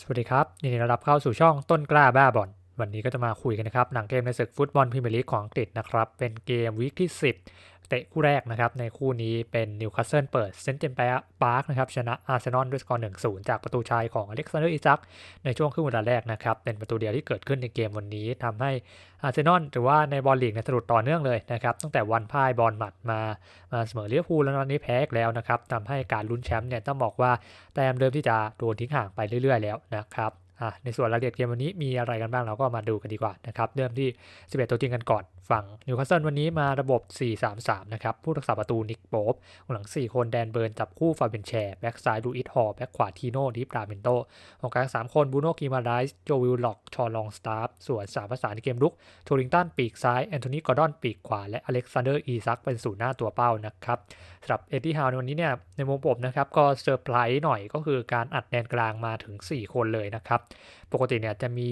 สวัสดีครับยินดีต้อนรับเข้าสู่ช่องต้นกล้าบ้าบอลวันนี้ก็จะมาคุยกันนะครับ หนังเกมในศึกฟุตบอลพรีเมียร์ลีกของอังกฤษนะครับ เป็นเกมวีคที่ 10เตะคู่แรกนะครับในคู่นี้เป็นนิวคาสเซิลเปิดเซนต์เจมส์ปาร์คนะครับชนะอาร์เซนอลด้วยสกอร์ 1-0 จากประตูชัยของอเล็กซานเดอร์อิซักในช่วงครึ่งเวลาแรกนะครับเป็นประตูเดียวที่เกิดขึ้นในเกมวันนี้ทำให้อาร์เซนอลหรือว่าในบอลลีกในสะดุดต่อเนื่องเลยนะครับตั้งแต่วันพ่ายบอลหมัดมามาเสมอเลี้ยวภูลแล้วตอนนี้แพ้อีกแล้วนะครับทำให้การลุ้นแชมป์เนี่ยต้องบอกว่าแต้มเริ่มที่จะโดนทิ้งห่างไปเรื่อย ๆ แล้วนะครับ ในส่วนรายละเอียดเกมวันนี้มีอะไรกันบ้างเราก็มาดูกันดีกว่านะครับ เริ่มที่ 11 ตัวจริงกันก่อนฝั่งนิวคาสเซิลวันนี้มาระบบ 4-3-3 นะครับ ผู้รักษาประตูนิกโป๊บหลัง 4 คนแดนเบิร์นจับคู่ฟาเบนแชร์แบ็กซ้ายดูอิทฮอร์แบ็กขวาทีโน่ดิฟราเมนโตของกลาง 3 คนบูโน่กิมาไรส์โจวิลล็อก ชอลองสตาร์ฟส่วน3ภาษาในเกมลุกโทริงตันปีกซ้ายแอนโทนีกอร์ดอนปีกขวาและอเล็กซานเดอร์อีซักเป็นศูนย์หน้าตัวเป้านะครับสำหรับเอ็ดดี้ฮาวในวันนี้เนี่ยในมุมผมนะครับก็เซอร์ไพรส์หน่อยก็คือการอัดแดนกลางมาถึง 4 คนเลยนะครับปกติเนี่ยจะมี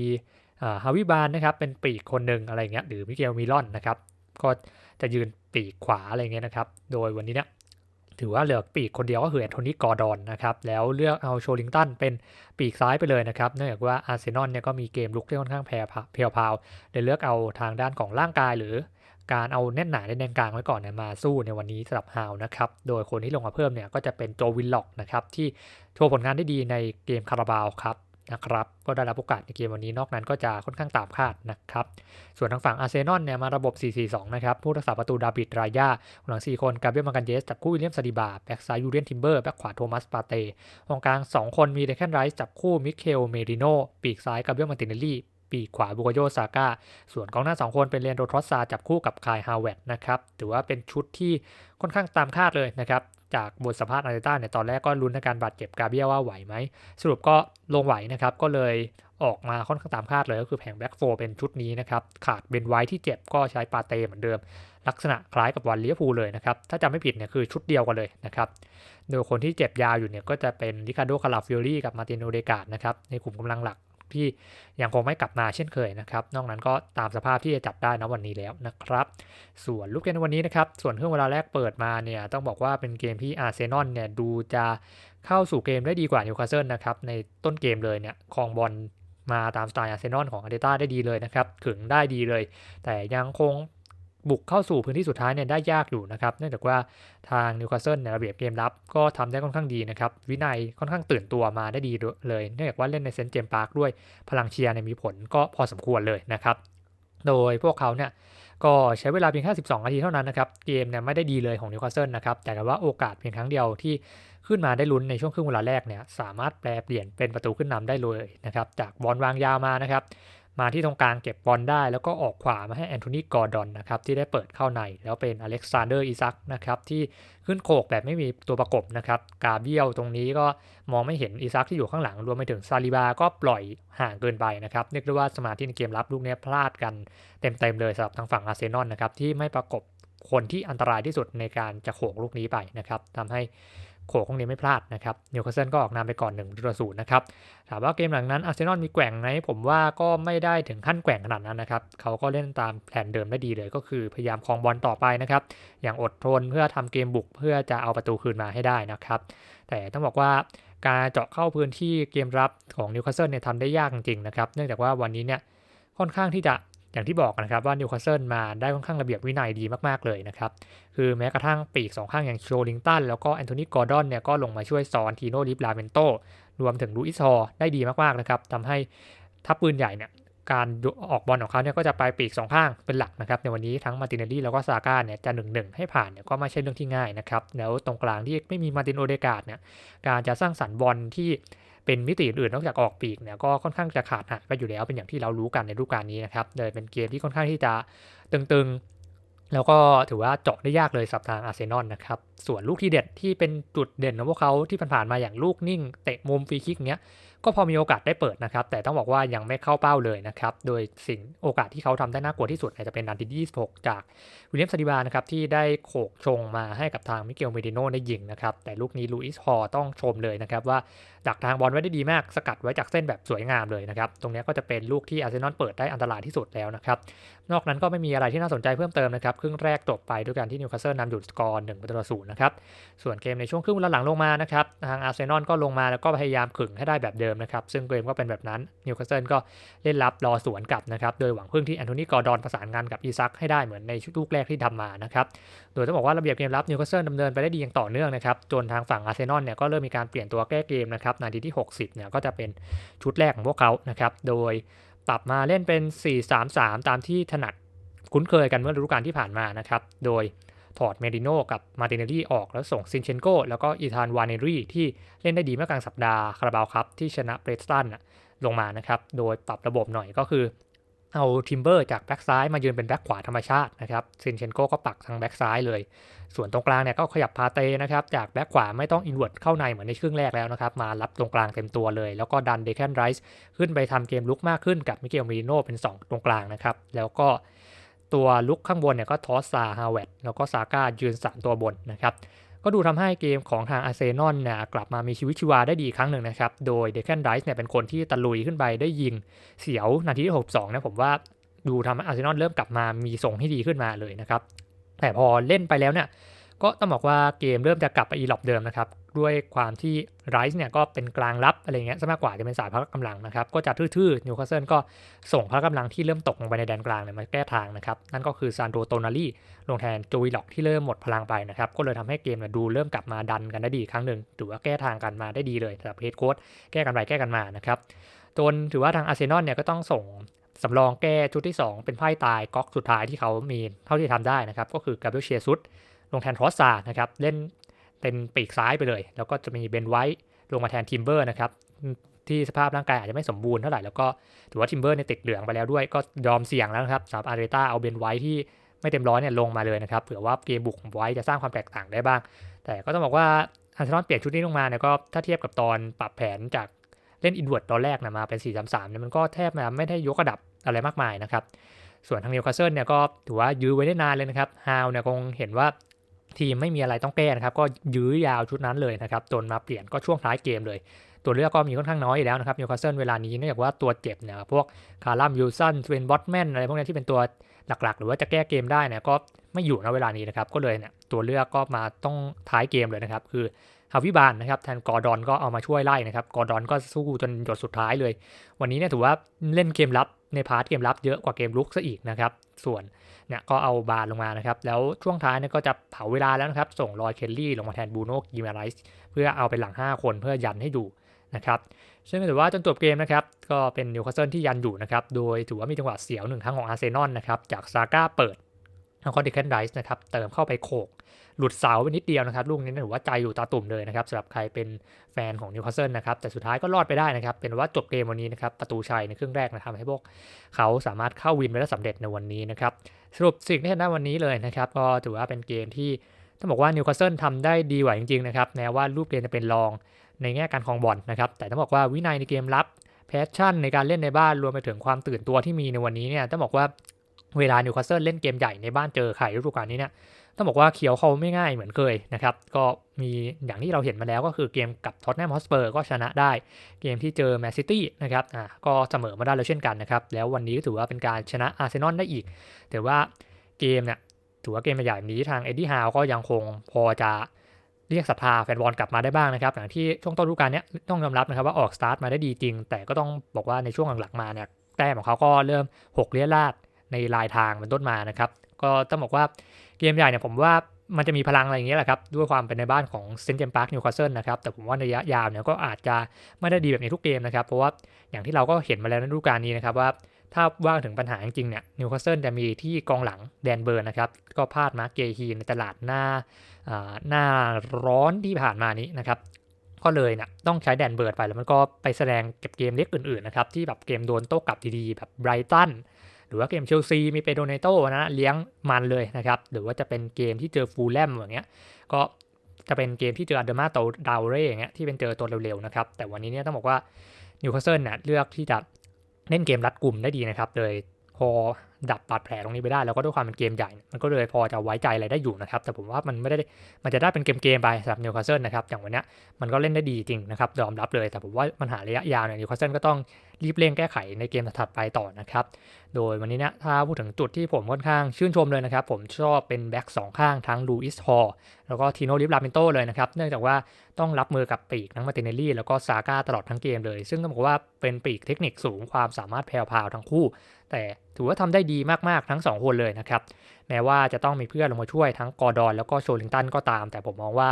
ฮาวิบานนะครับเป็นปีกคนหนึ่งอะไรเงี้ยหรือมิเกลมิลอนนะครับก็จะยืนปีกขวาอะไรเงี้ยนะครับ โดยวันนี้เนี่ยถือว่าเหลือปีกคนเดียวก็คือแอนโทนีกอร์ดอนนะครับแล้วเลือกเอาโชลิงตันเป็นปีกซ้ายไปเลยนะครับเนื่องจากว่าอาร์เซนอลเนี่ยก็มีเกมลุกที่ค่อนข้างแพ้เพียวพาวเลยเลือกเอาทางด้านของร่างกายหรือการเอาแน่นหนาในแดนกลางไว้ก่อนเนี่ยมาสู้ในวันนี้สำหรับฮาวนะครับ โดยคนที่ลงมาเพิ่มเนี่ยก็จะเป็นโจวินล็อกนะครับที่โชว์ผลงานได้ดีในเกมคาราบาวครับ นะครับ ก็ได้รับโอกาสในเกมวันนี้นอกนั้นก็จะค่อนข้างตามคาดนะครับ ส่วนทางฝั่งอาร์เซนอลเนี่ยมาระบบ 4-4-2 นะครับ ผู้รักษาประตูดาบิดรายาหลัง 4 คนกาเบรียลมากันเยสจับคู่วิลเลียมซาดิบาแบ็กซ้ายยูเรียนทิมเบอร์แบ็กขวาโทมัสปาเต้กองกลาง 2 คนมีเดคันไรส์จับคู่มิเคลเมริโนปีกซ้ายกาเบรียลมาตินเนลลี่ ปีขวาบุกโยซาก้า ส่วนกองหน้า 2 คนเป็นเรียนโดทรอสซาจับคู่กับคายฮาวเวตนะครับถือว่าเป็นชุดที่ค่อนข้างตามคาดเลยนะครับจากบทสัมภาษณ์อาร์เตต้าเนี่ยตอนแรกก็ลุ้นในการบาดเจ็บกาเบียว่าไหวไหม สรุปก็ลงไหวนะครับ ก็เลยออกมาค่อนข้างตามคาดเลยก็คือแผงแบ็กโฟเป็นชุดนี้นะครับ ขาดเบนไว้ที่เจ็บก็ใช้ปาเต้เหมือนเดิม ลักษณะคล้ายกับวันเลียพูเลยนะครับ ถ้าจำไม่ผิดเนี่ยคือชุดเดียวกันเลยนะครับ โดยคนที่เจ็บยาวอยู่เนี่ยก็จะเป็นริคาโดคาราฟิโอรี่กับมาตินโอเดกาดนะครับในกลุ่มกำลังหลัก ที่ยังคงไม่กลับมาเช่นเคยนะครับ นอกนั้นก็ตามสภาพที่จะจับได้นะวันนี้แล้วนะครับ ส่วนลูกเกมวันนี้นะครับ ส่วนเครื่องเวลาแรกเปิดมาเนี่ยต้องบอกว่าเป็นเกมที่อาร์เซนอลเนี่ยดูจะเข้าสู่เกมได้ดีกว่านิวคาสเซิลนะครับในต้นเกมเลยเนี่ยคองบอลมาตามสไตล์อาร์เซนอลของอาร์เตต้าได้ดีเลยนะครับ ถึงได้ดีเลย แต่ยังคง บุกเข้าสู่พื้นที่สุดท้ายเนี่ยได้ยากอยู่นะครับ เนื่องจากว่าทางนิวคาสเซิลในระเบียบเกมรับ ก็ทำได้ค่อนข้างดีนะครับ วินัยค่อนข้างตื่นตัวมาได้ดีเลย เนื่องจากว่าเล่นในเซนต์เจมส์พาร์คด้วยพลังเชียร์เนี่ยมีผลก็พอสมควรเลยนะครับ โดยพวกเขาเนี่ยก็ใช้เวลาเพียงแค่12นาทีเท่านั้นนะครับ เกมเนี่ยไม่ได้ดีเลยของนิวคาสเซิลนะครับ แต่ว่าโอกาสเพียงครั้งเดียวที่ขึ้นมาได้ลุ้นในช่วงครึ่งเวลาแรกเนี่ยสามารถแปลเปลี่ยนเป็นประตูขึ้นนำได้เลยนะครับจากบอลวางยาวมานะครับ มาที่ตรงกลางเก็บบอลได้ แล้วก็ออกขวามาให้แอนโทนีกอร์ดอนนะครับที่ได้เปิดเข้าใน แล้วเป็นอเล็กซานเดอร์อิซักนะครับที่ขึ้นโขกแบบไม่มีตัวประกบนะครับกาเบียลตรงนี้ก็มองไม่เห็นอิซักที่อยู่ข้างหลังรวมไปถึงซาลิบาก็ปล่อยห่างเกินไปนะครับเรียกได้ว่าสมาธิในเกมรับลูกนี้พลาดกันเต็มๆเลยสำหรับทางฝั่งอาร์เซนอลนะครับที่ไม่ประกบคนที่อันตรายที่สุดในการจะโขกลูกนี้ไปนะครับทำให้ โขกของนี้ไม่พลาดนะครับนิวคาสเซิลก็ออกนำไปก่อน1นึ่งต่อศูนย์นะครับถามว่าเกมหลังนั้นอาร์เซนอลมีแกว่งไหมผมว่าก็ไม่ได้ถึงขั้นแกว่งขนาดนั้นนะครับเขาก็เล่นตามแผนเดิมได้ดีเลย ก็คือพยายามคลองบอลต่อไปนะครับอย่างอดทนเพื่อทำเกมบุกเพื่อจะเอาประตูคืนมาให้ได้นะครับแต่ต้องบอกว่าการเจาะเข้าพื้นที่เกมรับของนิวคาสเซิลเนี่ยทำได้ยากจริงๆนะครับเนื่องจากว่าวันนี้เนี่ยค่อนข้างที่จะ อย่างที่บอกนะครับว่านิวคาสเซิลมาได้ค่อนข้างระเบียบวินัยดีมาก ๆ เลยนะครับ คือแม้กระทั่งปีกสองข้างอย่างโชลิงตันแล้วก็แอนโทนีกอร์ดอนเนี่ยก็ลงมาช่วยซอนทีโนลิฟลาเมนโตรวมถึงลูอิซอได้ดีมาก ๆ นะครับทำให้ทัพปืนใหญ่เนี่ยการออกบอลของเขาเนี่ยก็จะไปปีกสองข้างเป็นหลักนะครับในวันนี้ทั้งมาตินเนลลี่แล้วก็ซาก้าเนี่ยจะหนึ่งหนึ่งให้ผ่านเนี่ยก็ไม่ใช่เรื่องที่ง่ายนะครับแล้วตรงกลางที่ไม่มีมาตินโอเดกาดเนี่ยการจะสร้างสรรค์บอลที่ เป็นมิติอื่นนอกจากออกปีกเนี่ยก็ค่อนข้างจะขาดหายไปอยู่แล้วเป็นอย่างที่เรารู้กันในรูปการนี้นะครับเลยเป็นเกมที่ค่อนข้างที่จะตึงๆ แล้วก็ถือว่าเจาะได้ยากเลยสับทางอาร์เซนอลนะครับส่วนลูกที่เด็ดที่เป็นจุดเด่นของพวกเขาที่ผ่านมาอย่างลูกนิ่งเตะมุมฟรีคิกเนี้ยก็พอมีโอกาสได้เปิดนะครับ แต่ต้องบอกว่ายังไม่เข้าเป้าเลยนะครับ โดยสิ่งโอกาสที่เขาทำได้น่ากลัวที่สุดจะเป็นนาทีที่26 จากวิลเลียมซาดิบานะครับ ที่ได้โขกชงมาให้กับทางมิเกลเมดิโนได้ยิงนะครับ แต่ลูกนี้ลูอิสฮอต้องชมเลยนะครับว่าจากทางบอลไว้ได้ดีมากสกัดไว้จากเส้นแบบสวยงามเลยนะครับ ตรงนี้ก็จะเป็นลูกที่อาร์เซนอลเปิดได้อันตรายที่สุดแล้วนะครับ นอกนั้นก็ไม่มีอะไรที่น่าสนใจเพิ่มเติมนะครับ ครึ่งแรกจบไปด้วยการที่นิวคาสเซิลนำอยู่สกอร์1ประตูต่อศูนย์นะครับ ส่วนเกมในช่วงครึ่งเวลาหลังลงมานะครับ ทางอาร์เซนอลก็ลงมาแล้วก็พยายามขึงให้ได้แบบเดิมนะครับ ซึ่งเกมก็เป็นแบบนั้น นิวคาสเซิลก็เล่นรับรอสวนกลับนะครับ โดยหวังพึ่งที่แอนโทนีกอร์ดอนประสานงานกับอีซักให้ได้เหมือนในชุดลูกแรกที่ทำมานะครับ โดยต้องบอกว่าระเบียบเกมรับนิวคาสเซิลดำเนินไปได้ดีอย่างต่อเนื่องนะครับจนทางฝั่งอาร์เซนอลเนี่ยก็เริ่มมีการเปลี่ยนตัวแก้เกมนะครับนาทีที่ 60เนี่ยก็จะเป็นชุดแรกของพวกเขานะครับโดยปรับมาเล่นเป็น 4-3-3 ตามที่ถนัดคุ้นเคยกันเมื่อฤดูกาลที่ผ่านมานะครับโดยถอดเมดิโนกับมาติเนลลี่ออกแล้วส่งซินเชนโกแล้วก็อีธานวานเนรี่ที่เล่นได้ดีเมื่อกลางสัปดาห์คาราบาวครับที่ชนะเบรสตันลงมานะครับ โดยปรับระบบหน่อยก็คือ เอาทิมเบอร์จากแบ็กซ้ายมายืนเป็นแบ็กขวาธรรมชาตินะครับซินเชนโกก็ปักทางแบ็กซ้ายเลย ส่วนตรงกลางเนี่ยก็ขยับพาเตนะครับจากแบ็กขวาไม่ต้องอินเวอร์ตเข้าในเหมือนในครึ่งแรกแล้วนะครับมารับตรงกลางเต็มตัวเลย แล้วก็ดันเดคแคนไรส์ขึ้นไปทำเกมลุกมากขึ้นกับมิเกลมิโนเป็น 2 ตรงกลางนะครับแล้วก็ตัวลุกข้างบนเนี่ยก็ทอสซาฮาวเวตแล้วก็ซาก้ายืน 3 ตัวบนนะครับ ก็ดูทำให้เกมของทางอาร์เซนอลเนี่ยกลับมามีชีวิตชีวาได้ดีครั้งหนึ่งนะครับ โดยเดคแคนไรส์เนี่ยเป็นคนที่ตะลุยขึ้นไปได้ยิงเสียวนาทีที่ 62 นะผมว่าดูทำให้อาร์เซนอลเริ่มกลับมามีทรงที่ดีขึ้นมาเลยนะครับ แต่พอเล่นไปแล้วเนี่ย ก็ต้องบอกว่าเกมเริ่มจะกลับไปอีหลอบเดิมนะครับ ด้วยความที่ไรส์เนี่ยก็เป็นกลางรับอะไรเงี้ยซะมากกว่าจะเป็นสายพละกำลังนะครับ ก็จะทื่อๆนิวคาสเซิลก็ส่งพละกำลังที่เริ่มตกลงไปในแดนกลางเนี่ยมาแก้ทางนะครับ นั่นก็คือซานโดโตนารีลงแทนโจวิล็อกที่เริ่มหมดพลังไปนะครับ ก็เลยทำให้เกมเนี่ยดูเริ่มกลับมาดันกันได้ดีครั้งหนึ่งถือว่าแก้ทางกันมาได้ดีเลยสำหรับเฮดโค้ดแก้กันไปแก้กันมานะครับจนถือว่าทางอาร์เซนอลเนี่ยก็ต้องส่งสำรองแก้ชุดที่ 2 เป็นไพ่ตายก๊อกสุดท้ายที่เขามีเท่าที่ทำได้นะครับก็คือกาเบรียลเชียซุด ลงแทนทอสซานะครับเล่นเป็นปีกซ้ายไปเลย แล้วก็จะมีเบนไวท์ลงมาแทนทิมเบอร์นะครับที่สภาพร่างกายอาจจะไม่สมบูรณ์เท่าไหร่แล้วก็ถือว่าทิมเบอร์เนี่ยติดเหลืองไปแล้วด้วยก็ยอมเสี่ยงแล้วนะครับสำหรับอาร์เรต้าเอาเบนไวท์ที่ไม่เต็มร้อยเนี่ยลงมาเลยนะครับเผื่อว่าเกมบุกไว้จะสร้างความแตกต่างได้บ้าง แต่ก็ต้องบอกว่าอาร์เซนอลเปลี่ยนชุดนี้ลงมาเนี่ยก็ถ้าเทียบกับตอนปรับแผนจากเล่นอินเวอร์ตตอนแรกนะมาเป็น 4-3-3เนี่ยมันก็แทบไม่ได้ยกระดับอะไรมากมายนะครับส่วนทางนิวคาสเซิลเนี่ยก็ถือว่ายื้อไว้ได้นานเลยนะครับฮาวเนี่ยคงเห็นว่า ทีมไม่มีอะไรต้องแก้นะครับ ก็ยื้อยาวชุดนั้นเลยนะครับจนมาเปลี่ยนก็ช่วงท้ายเกมเลย ตัวเลือกก็มีค่อนข้างน้อยอยู่แล้วนะครับนิวคาสเซิลเวลานี้เนื่องจากว่าตัวเจ็บเนี่ยพวกคาร์ลัมยูซันเวนบอตแมนอะไรพวกนี้ที่เป็นตัวหลักๆ หรือว่าจะแก้เกมได้เนี่ยก็ไม่อยู่ในเวลานี้นะครับก็เลยเนี่ยตัวเลือกก็มาต้องท้ายเกมเลยนะครับ คือฮาวิบานนะครับแทนกอร์ดอนก็เอามาช่วยไล่นะครับกอร์ดอนก็สู้จนหยดสุดท้ายเลย วันนี้เนี่ยถือว่าเล่นเกมรับในพาร์ทเกมรับเยอะกว่าเกมลุกซะอีกนะครับส่วน เนี่ยก็เอาบาร์ลงมานะครับ แล้วช่วงท้ายเนี่ยก็จะเผาเวลาแล้วนะครับ ส่งลอยเคลลี่ลงมาแทนบูโน่กิมาไรส์เพื่อเอาเป็นหลัง 5 คนเพื่อยันให้ดูนะครับซึ่งถือว่าจนจบเกมนะครับ ก็เป็นนิวคาสเซิลที่ยันอยู่นะครับ โดยถือว่ามีจังหวะเสียวหนึ่งครั้งของอาร์เซนอลนะครับ จากซาก้าเปิดแล้วก็ดิเคนไรส์นะครับ เติมเข้าไปโขก หลุดเสาไปนิดเดียวนะครับ ลูกนี้ถือว่าใจอยู่ตาตุ่มเลยนะครับสำหรับใครเป็นแฟนของนิวคาสเซิลนะครับ แต่สุดท้ายก็รอดไปได้นะครับ เป็นว่าจบเกมวันนี้นะครับ ประตูชัยในครึ่งแรกนะครับให้พวกเขาสามารถเข้าวินไปได้สำเร็จในวันนี้นะครับ สรุปสิ่งที่เห็นได้วันนี้เลยนะครับ ก็ถือว่าเป็นเกมที่ต้องบอกว่านิวคาสเซิลทำได้ดีกว่าจริงๆนะครับแม้ว่ารูปเกมจะเป็นรองในแง่การครองบอลนะครับ แต่ต้องบอกว่าวินัยในเกมรับแพชชั่นในการเล่นในบ้านรวมไปถึงความตื่นตัวที่มีในวันนี้เนี่ยต้องบอกว่า เวลานิวคาสเซิลเล่นเกมใหญ่ในบ้านเจอใครฤดูกาลนี้เนี่ยต้องบอกว่าเขียวเขาไม่ง่ายเหมือนเคยนะครับ ก็มีอย่างที่เราเห็นมาแล้วก็คือเกมกับท็อตแนมฮอสเปอร์ก็ชนะได้ เกมที่เจอแมนซิตี้นะครับอ่าก็เสมอมาได้แล้วเช่นกันนะครับ แล้ววันนี้ก็ถือว่าเป็นการชนะอาร์เซนอลได้อีก แต่ว่าเกมเนี่ยถือว่าเกมใหญ่นี้ทางเอ็ดดี้ฮาวก็ยังคงพอจะเรียกศรัทธาแฟนบอลกลับมาได้บ้างนะครับอย่างที่ช่วงต้นฤดูกาลนี้ต้องยอมรับนะครับว่าออกสตาร์ทมาได้ดีจริง แต่ก็ต้องบอกว่าในช่วงหลังๆมาเนี่ยแต้มของเขาก็เริ่มหกเลี้ยลาด ในลายทางเป็นต้นมานะครับ ก็ต้องบอกว่าเกมใหญ่เนี่ยผมว่ามันจะมีพลังอะไรอย่างเงี้ยแหละครับ ด้วยความเป็นในบ้านของเซนต์เจมส์พาร์คนิวคาสเซิลนะครับ แต่ผมว่าในระยะยาวเนี่ยก็อาจจะไม่ได้ดีแบบในทุกเกมนะครับ เพราะว่าอย่างที่เราก็เห็นมาแล้วในฤดูกาลนี้นะครับว่าถ้าว่าถึงปัญหาจริงๆเนี่ยนิวคาสเซิลจะมีที่กองหลังแดนเบิร์นนะครับ ก็พลาดมาเกฮีในตลาดหน้าหน้าร้อนที่ผ่านมานี้นะครับ ก็เลยเนี่ยต้องใช้แดนเบิร์ดไปแล้วมันก็ไปแสดงเก็บเกมเล็กอื่นๆนะครับ ที่แบบเกมโดนโต้กลับดีๆ แบบไบรตัน หรือว่าเกมเชลซีมีเปโดเนโตนะเลี้ยงมันเลยนะครับ หรือว่าจะเป็นเกมที่เจอฟูลแลมอย่างเงี้ย ก็จะเป็นเกมที่เจออันเดอร์มาโตดาวเร่อย่างเงี้ยที่เป็นเจอตัวเร็วๆนะครับ แต่วันนี้เนี่ยต้องบอกว่านิวคาสเซิลเนี่ยเลือกที่จะเล่นเกมรัดกลุ่มได้ดีนะครับ เลยพอดับบาดแผลตรงนี้ไปได้แล้วก็ด้วยความเป็นเกมใหญ่ มันก็เลยพอจะไว้ใจอะไรได้อยู่นะครับ แต่ผมว่ามันไม่ได้มันจะได้เป็นเกมๆไปสำหรับนิวคาสเซิลนะครับอย่างวันนี้มันก็เล่นได้ดีจริงนะครับยอมรับเลยแต่ผมว่ามันหาระยะยาวเนี่ยนิวคาสเซิลก็ต้อง รีบเร่งแก้ไขในเกมถัดไปต่อนะครับ โดยวันนี้เนี่ยถ้าพูดถึงจุดที่ผมค่อนข้างชื่นชมเลยนะครับ ผมชอบเป็นแบ็กสองข้างทั้งลูอิสฮอลแล้วก็ทีโนลิฟลาเมนโตเลยนะครับ เนื่องจากว่าต้องรับมือกับปีกทั้งมาติเนลลี่แล้วก็ซาก้าตลอดทั้งเกมเลย ซึ่งต้องบอกว่าเป็นปีกเทคนิคสูงความสามารถแพรวทั้งคู่ แต่ถือว่าทำได้ดีมากๆทั้ง 2 คนเลยนะครับ แม้ว่าจะต้องมีเพื่อนลงมาช่วยทั้งกอร์ดอนแล้วก็โชลิงตันก็ตาม แต่ผมมองว่า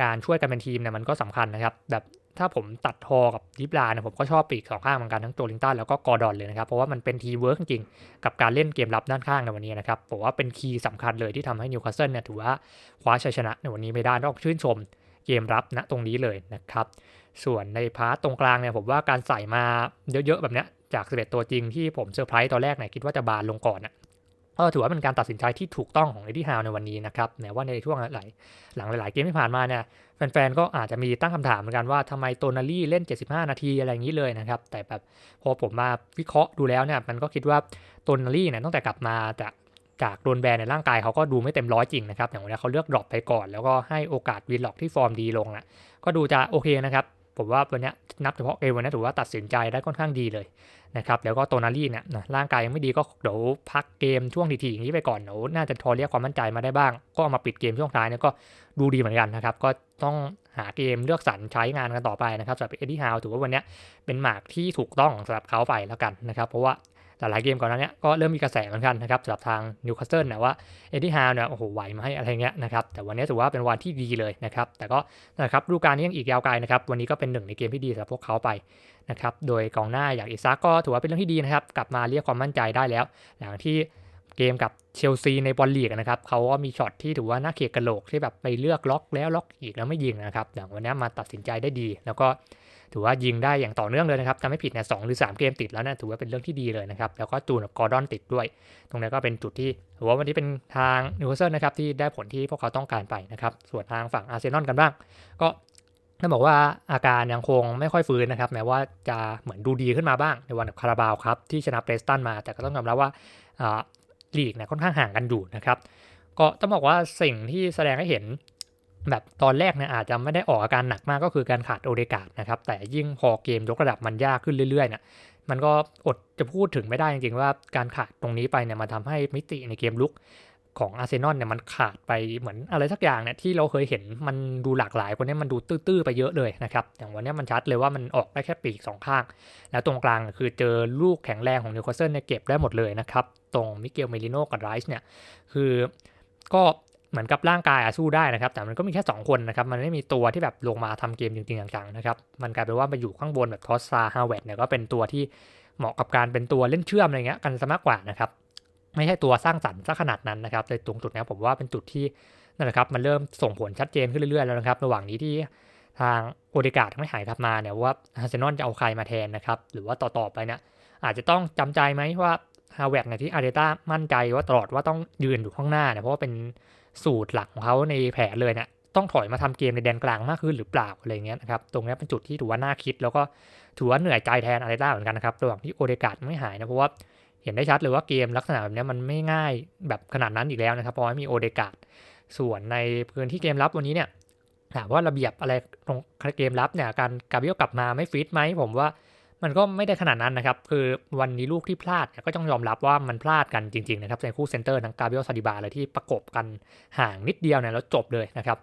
การช่วยกันเป็นทีมเนี่ยมันก็สำคัญนะครับ แบบ ถ้าผมตัดทอกับดิฟลาเนี่ยผมก็ชอบปีกสองข้างเหมือนกันทั้งโจลิงตันแล้วก็กอร์ดอนเลยนะครับ เพราะว่ามันเป็นทีเวิร์กจริงๆ กับการเล่นเกมรับด้านข้างในวันนี้นะครับผมว่าเป็นคีย์สำคัญเลยที่ทำให้นิวคาสเซิลเนี่ยถือว่าคว้าชัยชนะในวันนี้ไม่ได้ต้องชื่นชมเกมรับณตรงนี้เลยนะครับ ส่วนในพาร์ตตรงกลางเนี่ยผมว่าการใส่มาเยอะๆแบบเนี้ยจาก11ตัวจริงที่ผมเซอร์ไพรส์ตอนแรกเนี่ยคิดว่าจะบานลงก่อนนะ ก็ถือว่าเป็นการตัดสินใจที่ถูกต้องของเอ็ดดี้ฮาวในวันนี้นะครับแม้ว่าในช่วงหลายหลังหลายๆเกมที่ผ่านมาเนี่ยแฟนๆ ก็อาจจะมีตั้งคำถามเหมือนกันว่าทำไมโตนาลี่เล่น 75 นาทีอะไรอย่างนี้เลยนะครับ แต่แบบพอผมมาวิเคราะห์ดูแล้วเนี่ยมันก็คิดว่าโตนาลี่เนี่ยตั้งแต่กลับมาจากจากโดนแบนในร่างกายเขาก็ดูไม่เต็มร้อยจริงนะครับ อย่างวันนี้เขาเลือกดรอปไปก่อน แล้วก็ให้โอกาสวีล็อกที่ฟอร์มดีลงนะก็ดูจะโอเคนะครับ ผมว่าวันนี้ นับเฉพาะเกมวันนี้ถือว่าตัดสินใจได้ค่อนข้างดีเลยนะครับแล้วก็โตนาลี่เนี่ยนะร่างกายยังไม่ดีก็เดี๋ยวพักเกมช่วงทีๆอย่างนี้ไปก่อนเดี๋ยวน่าจะทอเรียกความมั่นใจมาได้บ้าง ก็เอามาปิดเกมช่วงท้ายเนี่ยก็ดูดีเหมือนกันนะครับก็ต้องหาเกมเลือกสรรใช้งานกันต่อไปนะครับสำหรับเอ็ดดี้ฮาวถือว่าวันนี้เป็นหมากที่ถูกต้องสำหรับเขาไปแล้วกันนะครับเพราะว่า หลายเกมก่อนหน้านี้ก็เริ่มมีกระแสเหมือนกันนะครับสำหรับทางนิวคาสเซิลนะว่าเอ็ดดี้ฮาวเนี่ยโอ้โหไหวไหมอะไรเงี้ยนะครับแต่วันนี้ถือว่าเป็นวันที่ดีเลยนะครับแต่ก็นะครับฤดูกาลนี้ยังอีกยาวไกลนะครับวันนี้ก็เป็นหนึ่งในเกมที่ดีสำหรับพวกเขาไปนะครับโดยกองหน้าอย่างอิซักก็ถือว่าเป็นเรื่องที่ดีนะครับกลับมาเรียกความมั่นใจได้แล้ว หลังที่เกมกับเชลซีในบอลลีกนะครับเขาก็มีช็อตที่ถือว่าน่าเขียกระโหลกที่แบบไปเลือกล็อกแล้วล็อกอีกแล้วไม่ยิงนะครับอย่างวันนี้มาตัดสินใจได้ดี แล้วก็ ถือว่ายิงได้อย่างต่อเนื่องเลยนะครับจะไม่ผิดเนี่ยสหรือ 3 เกมติดแล้วนะถือว่าเป็นเรื่องที่ดีเลยนะครับ แล้วก็จูนกับกอร์ดอนติดด้วย ตรงนี้ก็เป็นจุดที่ถือว่าวันนี้เป็นทางนิวคาสเซิลนะครับที่ได้ผลที่พวกเขาต้องการไปนะครับส่วนทางฝั่งอาร์เซนอลกันบ้าง ก็ต้องบอกว่าอาการยังคงไม่ค่อยฟื้นนะครับแม้ว่าจะเหมือนดูดีขึ้นมาบ้างในวันกับคาราบาวครับที่ชนะเปรสตันมาแต่ก็ต้องยอมรับว่าลีกเนี่ยค่อนข้างห่างกันอยู่นะครับก็ต้องบอกว่าสิ่งที่แสดงให้เห็น แบบตอนแรกเนี่ยอาจจะไม่ได้ออกอาการหนักมากก็คือการขาดโอเดกาดนะครับ แต่ยิ่งพอเกมยกระดับมันยากขึ้นเรื่อยๆเนี่ยมันก็อดจะพูดถึงไม่ได้จริงๆว่าการขาดตรงนี้ไปเนี่ยมันทาให้มิติในเกมลุกของอาร์เซนอลเนี่ยมันขาดไปเหมือนอะไรสักอย่างเนี่ยที่เราเคยเห็นมันดูหลากหลายคนนี้มันดูตื้อๆไปเยอะเลยนะครับอย่างวันนี้มันชัดเลยว่ามันออกได้แค่ปีกสองข้าง แล้วตรงกลางคือเจอลูกแข็งแรงของนิวคาสเซิลเนี่ยเก็บได้หมดเลยนะครับ ตรงมิเกลเมลิโนกับไรส์เนี่ยคือก็ เหมือนกับร่างกายอะสู้ได้นะครับ แต่มันก็มีแค่2คนนะครับ มันไม่มีตัวที่แบบลงมาทำเกมจริงๆจังๆนะครับ มันกลายเป็นว่ามาอยู่ข้างบนแบบทอสซาฮาวเวดเนี่ยก็เป็นตัวที่เหมาะกับการเป็นตัวเล่นเชื่อมอะไรเงี้ยกันซะมากกว่านะครับ ไม่ใช่ตัวสร้างสรรค์ซะขนาดนั้นนะครับในตรงจุดนี้ผมว่าเป็นจุดที่นั่นแหละครับ มันเริ่มส่งผลชัดเจนขึ้นเรื่อยๆแล้วนะครับ ระหว่างนี้ที่ทางโอเดกาดไม่หายกลับมาเนี่ยว่าอาร์เซนอลจะเอาใครมาแทนนะครับ หรือว่าต่อๆไปเนี่ยอาจจะต้องจำใจไหมว่าฮาวเวดเนี่ยที่อาร์เตต้ามั่นใจว่าตลอดว่าต้องยืนอยู่ข้างหน้าเนี่ยเพราะว่าเป็น สูตรหลักของเขาในแผนเลยเนะี่ยต้องถอยมาทำเกมในแดนกลางมากขึ้นหรือเปล่าอะไรเงี้ยนะครับตรงนี้เป็นจุดที่ถือว่าน่าคิด แล้วก็ถือว่าเหนื่อยใจแทนอาร์เตต้าเหมือนกันนะครับระหว่างที่โอเดกาดไม่หายนะเพราะว่าเห็นได้ชัดเลยว่าเกมลักษณะแบบนี้มันไม่ง่ายแบบขนาดนั้นอีกแล้วนะครับเพราะว่ามีโอเดกาดส่วนในพื้นที่เกมรับวันนี้เนี่ยถามว่าระเบียบอะไรตรงเกมรับเนี่ยการกาบิโอกลับมาไม่ฟิตไหมผมว่า มันก็ไม่ได้ขนาดนั้นนะครับ คือวันนี้ลูกที่พลาดก็ต้องยอมรับว่ามันพลาดกันจริงๆนะครับในคู่เซนเตอร์ทั้งกาเบรียลซาดิบาเลยที่ประกบกันห่างนิดเดียวเนี่ยแล้วจบเลยนะครับ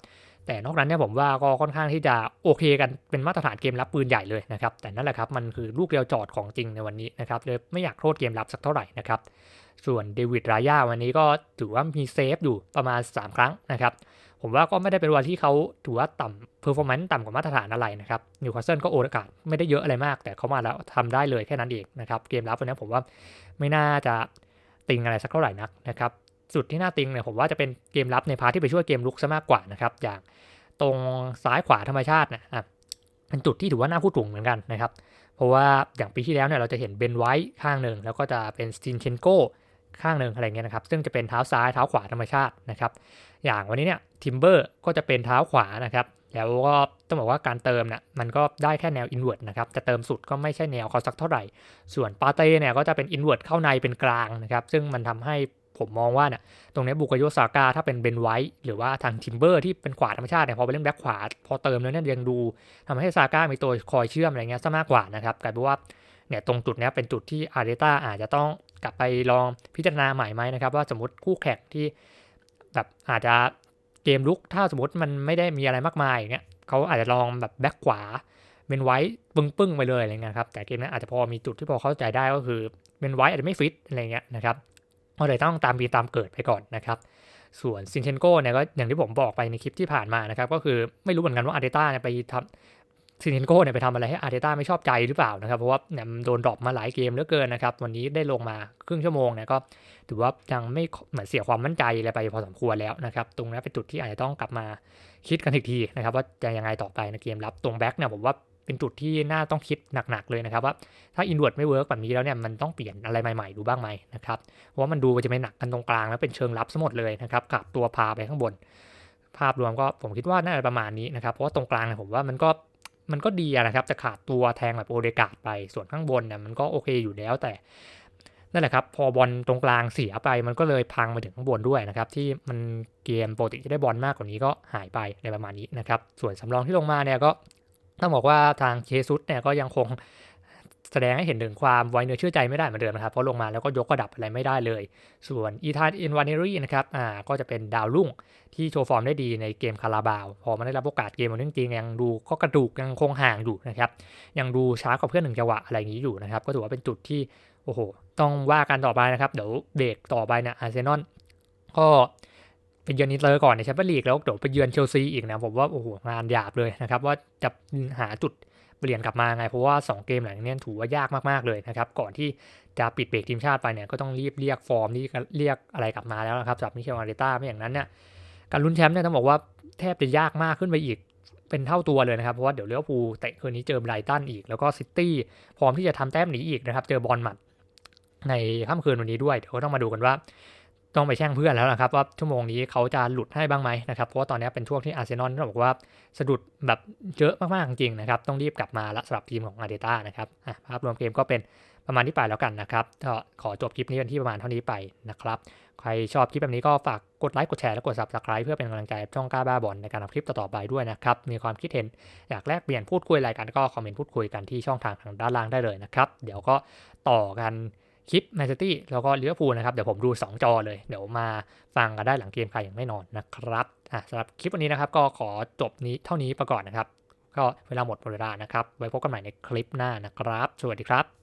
แต่นอกนั้นเนี่ยผมว่าก็ค่อนข้างที่จะโอเคกันเป็นมาตรฐานเกมรับปืนใหญ่เลยนะครับ แต่นั่นแหละครับมันคือลูกเดียวจอดของจริงในวันนี้นะครับเลยไม่อยากโทษเกมรับสักเท่าไหร่นะครับส่วนเดวิดรายาวันนี้ก็ถือว่ามีเซฟอยู่ประมาณ 3 ครั้งนะครับ ผมว่าก็ไม่ได้เป็นวันที่เขาถือว่าต่ำเพอร์ฟอร์แมนซ์ต่ำกว่ามาตรฐานอะไรนะครับนิวคาสเซิลก็โอกาสไม่ได้เยอะอะไรมาก แต่เขามาแล้วทำได้เลยแค่นั้นเองนะครับเกมรับวันนี้ผมว่าไม่น่าจะติงอะไรสักเท่าไหร่นักนะครับสุดที่น่าติงเนี่ยผมว่าจะเป็นเกมรับในพาร์ทที่ไปช่วยเกมลุกซะมากกว่านะครับอย่างตรงซ้ายขวาธรรมชาตินะเป็นจุดที่ถือว่าน่าพูดถึงเหมือนกันนะครับ เพราะว่าอย่างปีที่แล้วเนี่ยเราจะเห็นเบนไว้ข้างหนึ่งแล้วก็จะเป็นสตินเชนโก ข้างหนึ่งอะไรเงี้ยนะครับ ซึ่งจะเป็นเท้าซ้ายเท้าขวาธรรมชาตินะครับ อย่างวันนี้เนี่ยทิมเบอร์ก็จะเป็นเท้าขวานะครับแล้วก็ต้องบอกว่าการเติมเนี่ยมันก็ได้แค่แนวอินเวอร์ตนะครับจะเติมสุดก็ไม่ใช่แนวเขาสักเท่าไหร่ ส่วนปาเต้เนี่ยก็จะเป็นอินเวอร์ตเข้าในเป็นกลางนะครับ ซึ่งมันทำให้ผมมองว่าเนี่ยตรงนี้บุกโยซาก้าถ้าเป็นเบนไวท์หรือว่าทางทิมเบอร์ที่เป็นขวาธรรมชาติเนี่ยพอไปเล่นแบ็คขวา พอเติมแล้วเนี่ยยังดูทำให้ซาก้ามีตัวคอยเชื่อมอะไรเงี้ยซะมากกว่านะครับกลายเป็นว่า เนี่ยตรงจุดนี้เป็นจุดที่อาร์เตต้าอาจจะต้องกลับไปลองพิจารณาใหม่ไหมนะครับ ว่าสมมติคู่แข่งที่แบบอาจจะเกมลุกถ้าสมมติมันไม่ได้มีอะไรมากมายอย่างเงี้ยเขาอาจจะลองแบบแบ็กขวาเป็นไว้ปึ้งปึ้งๆไปเลยอะไรเงี้ยครับแต่เกมนี้อาจจะพอมีจุดที่พอเข้าใจได้ก็คือเป็นไว้อาจจะไม่ฟิตอะไรเงี้ยนะครับก็เลยต้องตามปีตามเกิดไปก่อนนะครับ ส่วนซินเชนโกเนี่ยก็อย่างที่ผมบอกไปในคลิปที่ผ่านมานะครับ ก็คือไม่รู้เหมือนกันว่าอาร์เตต้าเนี่ยไปทำ ซินเชนโก้เนี่ยไปทำอะไรให้อาร์เตต้าไม่ชอบใจหรือเปล่านะครับ เพราะว่าเนี่ยมโดนดรอปมาหลายเกมเหลือเกินนะครับ วันนี้ได้ลงมาครึ่งชั่วโมงเนี่ยก็ถือว่ายังไม่เหมือนเสียความมั่นใจอะไรไปพอสมควรแล้วนะครับ ตรงนี้เป็นจุดที่อาจจะต้องกลับมาคิดกันอีกทีนะครับ ว่าจะยังไงต่อไปในเกมรับตรงแบ็กเนี่ยผมว่าเป็นจุดที่น่าต้องคิดหนักๆเลยนะครับว่าถ้าอินเวอร์ตไม่เวิร์กแบบนี้แล้วเนี่ยมันต้องเปลี่ยนอะไรใหม่ๆดูบ้างไหมนะครับเพราะว่ามันดูจะไม่หนักกันตรงกลางแล้วเป็นเชิงรับซะหมดเลยนะครับกับตัวพาไปข้างบน ภาพรวมก็ผมคิดว่าน่าจะประมาณนี้นะครับเพราะว่าตรงกลางเนี่ยผมว่ามันก็ มันก็ดีนะครับจะขาดตัวแทงแบบโอเดกาดไปส่วนข้างบนเนี่ยมันก็โอเคอยู่แล้วแต่นั่นแหละครับพอบอลตรงกลางเสียไปมันก็เลยพังมาถึงข้างบนด้วยนะครับที่มันเกมปกติจะได้บอลมากกว่านี้ก็หายไปในประมาณนี้นะครับส่วนสำรองที่ลงมาเนี่ยก็ต้องบอกว่าทางเคซุสเนี่ยก็ยังคง แสดงให้เห็นถึงความไว้เนื้อเชื่อใจไม่ได้เหมือนเดิมนะครับ เพราะลงมาแล้วก็ยกระดับอะไรไม่ได้เลย ส่วนอีธานอินวานเนรีนะครับอ่าก็จะเป็นดาวรุ่งที่โชว์ฟอร์มได้ดีในเกมคาราบาว พอมาได้รับโอกาสเกมมันจริงๆยังดูก็กระดูกยังคงห่างอยู่นะครับยังดูช้ากว่าเพื่อนหนึ่งจังหวะอะไรอย่างนี้อยู่นะครับก็ถือว่าเป็นจุดที่โอ้โหต้องว่ากันต่อไปนะครับเดี๋ยวเบรกต่อไปเนี่ยอาร์เซนอลก็เป็นเยือนอิเตอร์ก่อนในแชมเปี้ยนลีกแล้วเดี๋ยวไปเยือนเชลซีอีกนะผมว่าโอ้โหงานหยาบเลยนะครับว่าจะหาจุด เปลี่ยนกลับมาไง เพราะว่า 2 เกมหลังนี้ถือว่ายากมากๆเลยนะครับ ก่อนที่จะปิดเบรกทีมชาติไปเนี่ยก็ต้องรีบเรียกฟอร์มที่เรียกอะไรกลับมาแล้วนะครับสำหรับมิเชลอาร์เตต้าไม่อย่างนั้นเนี่ยการลุ้นแชมป์เนี่ยต้องบอกว่าแทบจะยากมากขึ้นไปอีกเป็นเท่าตัวเลยนะครับ เพราะว่าเดี๋ยวเลี้ยวภูเตะคืนนี้เจอไบรตันอีก แล้วก็ซิตี้พร้อมที่จะทำแต้มหนีอีกนะครับ เจอบอลหมัดในค่ำคืนวันนี้ด้วย เดี๋ยวก็ต้องมาดูกันว่า ต้องไปแช่งเพื่อนแล้วนะครับว่าชั่วโมงนี้เขาจะหลุดให้บ้างไหมนะครับเพราะว่าตอนนี้เป็นช่วงที่อาร์เซนอลต้องบอกว่าสะดุดแบบเยอะมากๆจริงนะครับต้องรีบกลับมาละสำหรับทีมของอาร์เตต้านะครับภาพรวมเกมก็เป็นประมาณที่ไปแล้วกันนะครับก็ขอจบคลิปนี้กันที่ประมาณเท่านี้ไปนะครับใครชอบคลิปแบบนี้ก็ฝากกดไลค์กดแชร์และกด subscribe เพื่อเป็นกำลังใจช่องกล้าบ้าบอลในการทำคลิปต่อๆไปด้วยนะครับมีความคิดเห็นอยากแลกเปลี่ยนพูดคุยอะไรกันก็คอมเมนต์พูดคุยกันที่ช่องทางทางด้านล่างได้เลยนะครับเดี๋ยวก็ต่อกัน คลิปแมนซิตี้แล้วก็ลิเวอร์พูลนะครับ เดี๋ยวผมดู 2 จอเลย เดี๋ยวมาฟังกันได้หลังเกมใครอย่างแน่นอนนะครับอะสำหรับคลิปวันนี้นะครับ ก็ขอจบนี้เท่านี้ไปก่อนนะครับ ก็เวลาหมดหมดเวลานะครับ ไว้พบกันใหม่ในคลิปหน้านะครับ สวัสดีครับ